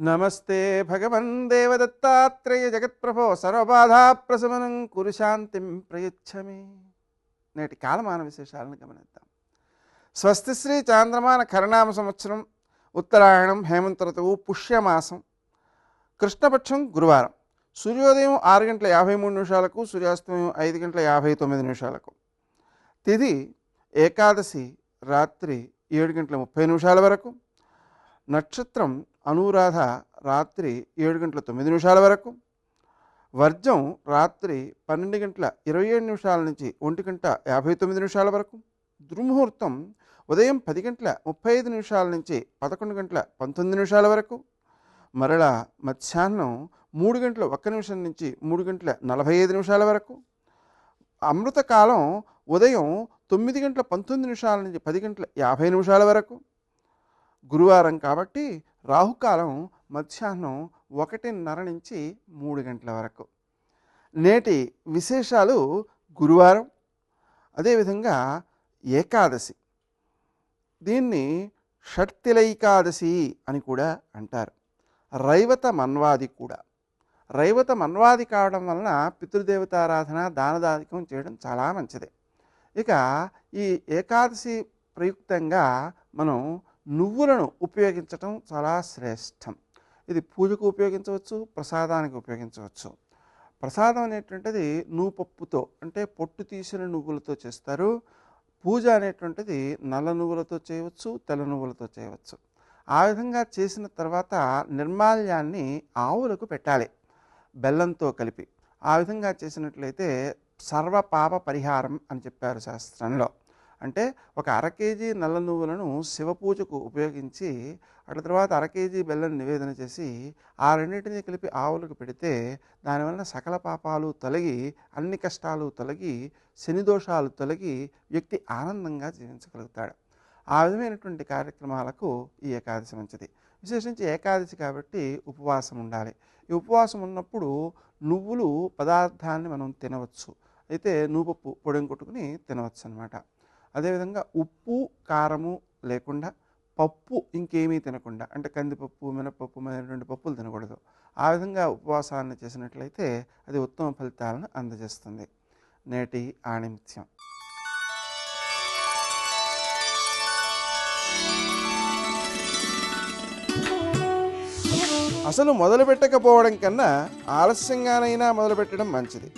నమస్తే భగవన్ దేవదత్తాత్రేయ జగత్ప్రభో సర్వబాధా ప్రశమనం కురు శాంతిం ప్రయచ్చమి. నేటి కాలమాన విశేషాలను గమనిద్దాం. స్వస్తి శ్రీ చాంద్రమాన కరణామ సంవత్సరం ఉత్తరాయణం హేమంత ఋతువు పుష్యమాసం. కృష్ణపక్షం గురువారం. సూర్యోదయం ఆరు గంటల యాభై మూడు నిమిషాలకు సూర్యాస్తమయం ఐదు గంటల యాభై తొమ్మిది నిమిషాలకు. తిది ఏకాదశి రాత్రి ఏడు గంటల ముప్పై నిమిషాల వరకు. నక్షత్రం అనురాధ రాత్రి ఏడు గంటల తొమ్మిది నిమిషాల వరకు వర్జం రాత్రి పన్నెండు గంటల ఇరవై ఏడు నిమిషాల నుంచి ఒంటి గంట యాభై తొమ్మిది నిమిషాల వరకు దుర్ముహూర్తం ఉదయం పది గంటల ముప్పై ఐదు నిమిషాల నుంచి పదకొండు గంటల పంతొమ్మిది నిమిషాల వరకు మరలా మధ్యాహ్నం మూడు గంటల ఒక్క నిమిషం నుంచి మూడు గంటల నలభై ఐదు నిమిషాల వరకు అమృతకాలం ఉదయం తొమ్మిది గంటల పంతొమ్మిది నిమిషాల నుంచి పది గంటల యాభై నిమిషాల వరకు గురువారం కాబట్టి రాహుకాలం మధ్యాహ్నం ఒకటిన్నర నుంచి మూడు గంటల వరకు. నేటి విశేషాలు గురువారం అదేవిధంగా ఏకాదశి. దీన్ని షట్తిలైకాదశి అని కూడా అంటారు. రైవత మన్వాది కూడా. రైవత మన్వాది కావడం వలన పితృదేవతారాధన దానదాధికం చేయడం చాలా మంచిది. ఇక ఈ ఏకాదశి ప్రయుక్తంగా మనం నువ్వులను ఉపయోగించటం చాలా శ్రేష్టం. ఇది పూజకు ఉపయోగించవచ్చు ప్రసాదానికి ఉపయోగించవచ్చు. ప్రసాదం అనేటువంటిది నువ్వుపప్పుతో అంటే పొట్టు తీసిన నువ్వులతో చేస్తారు. పూజ అనేటువంటిది నల్ల నువ్వులతో చేయవచ్చు తెల్ల నువ్వులతో చేయవచ్చు. ఆ విధంగా చేసిన తర్వాత నిర్మాల్యాన్ని ఆవులకు పెట్టాలి బెల్లంతో కలిపి. ఆ విధంగా చేసినట్లయితే సర్వ పాప పరిహారం అని చెప్పారు శాస్త్రంలో. అంటే ఒక అర కేజీ నల్ల నువ్వులను శివ పూజకు ఉపయోగించి అటు తర్వాత అర కేజీ బెల్లం నివేదన చేసి ఆ రెండింటిని కలిపి ఆవులకు పెడితే దానివలన సకల పాపాలు తొలగి అన్ని కష్టాలు తొలగి శని దోషాలు తొలగి వ్యక్తి ఆనందంగా జీవించగలుగుతాడు. ఆ విధమైనటువంటి కార్యక్రమాలకు ఈ ఏకాదశి మంచిది. విశేషించి ఏకాదశి కాబట్టి ఉపవాసం ఉండాలి. ఈ ఉపవాసం ఉన్నప్పుడు నువ్వులు పదార్థాన్ని మనం తినవచ్చు. అయితే నువ్వు పొడిని కొట్టుకుని తినవచ్చు అనమాట అదేవిధంగా ఉప్పు కారము లేకుండా పప్పు ఇంకేమీ తినకుండా అంటే కందిపప్పు మినపప్పు మొదలైనటువంటి పప్పులు తినకూడదు. ఆ విధంగా ఉపవాసాన్ని చేసినట్లయితే అది ఉత్తమ ఫలితాలను అందజేస్తుంది. నేటి ఆణిమిత్యం. అసలు మొదలు పెట్టకపోవడం కన్నా ఆలస్యంగానైనా మొదలుపెట్టడం మంచిది.